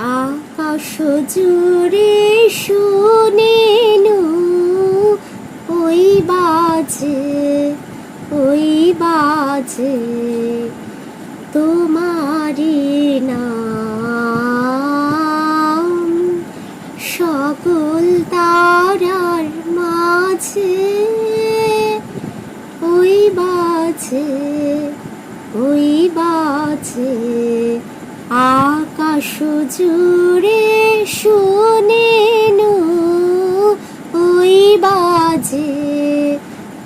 আকাশ জুড়ে শুনেনু, ওই বাজে ওই বাজে তোমারি নাম। সকল তারার মাঝে ওই বাজে ওই বাজে আকাশ জুড়ে শুনে ওই বাজে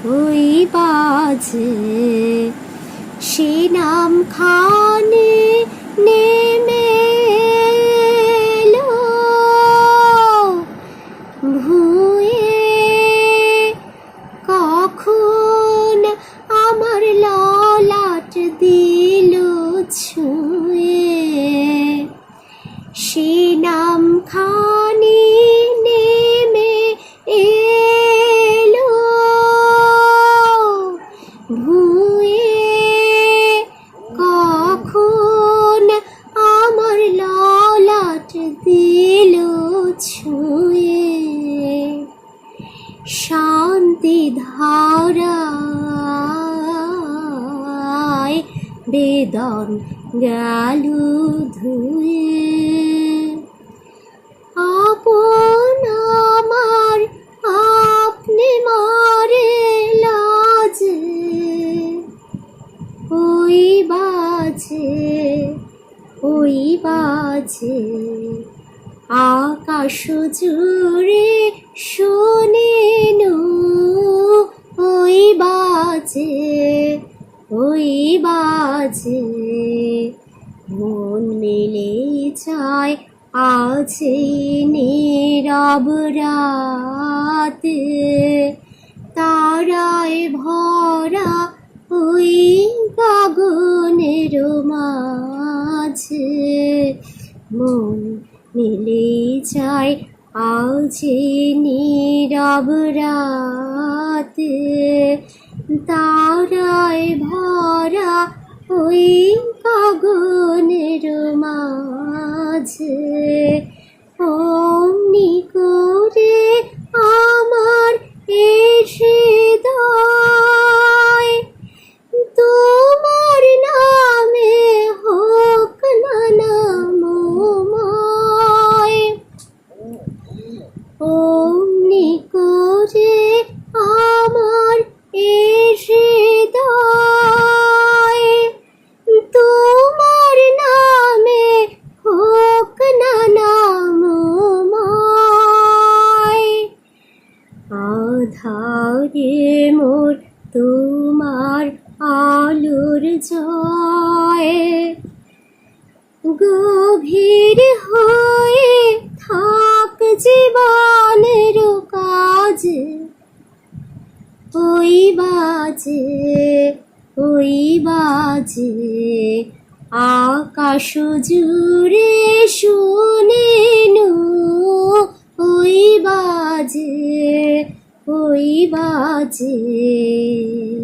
ওই বাজে। সে নাম খানে নেমে নাম খানি নেমে এলো। ভুয়ে কখন আমার ললাট দিল ছুঁয়ে। শান্তি ধারায় বেদন গেল। ওই বাজে আকাশ জুড়ে শোনেনু, ওই বাজে ওই বাজে। মন মেলে যায় আজ নীরব রাতে, তারায় ভরা ওই গগনের মাঝে মন মিলে যায় আজ নীরব রাতে। তারায় আধারে মোর তোমার আলোর জয়। গভীর হয়ে থাক জীবনের কাজে। ওই বাজে ওই বাজে আকাশ জুড়ে শুনেনু। ওই বাজে ওই বাজে?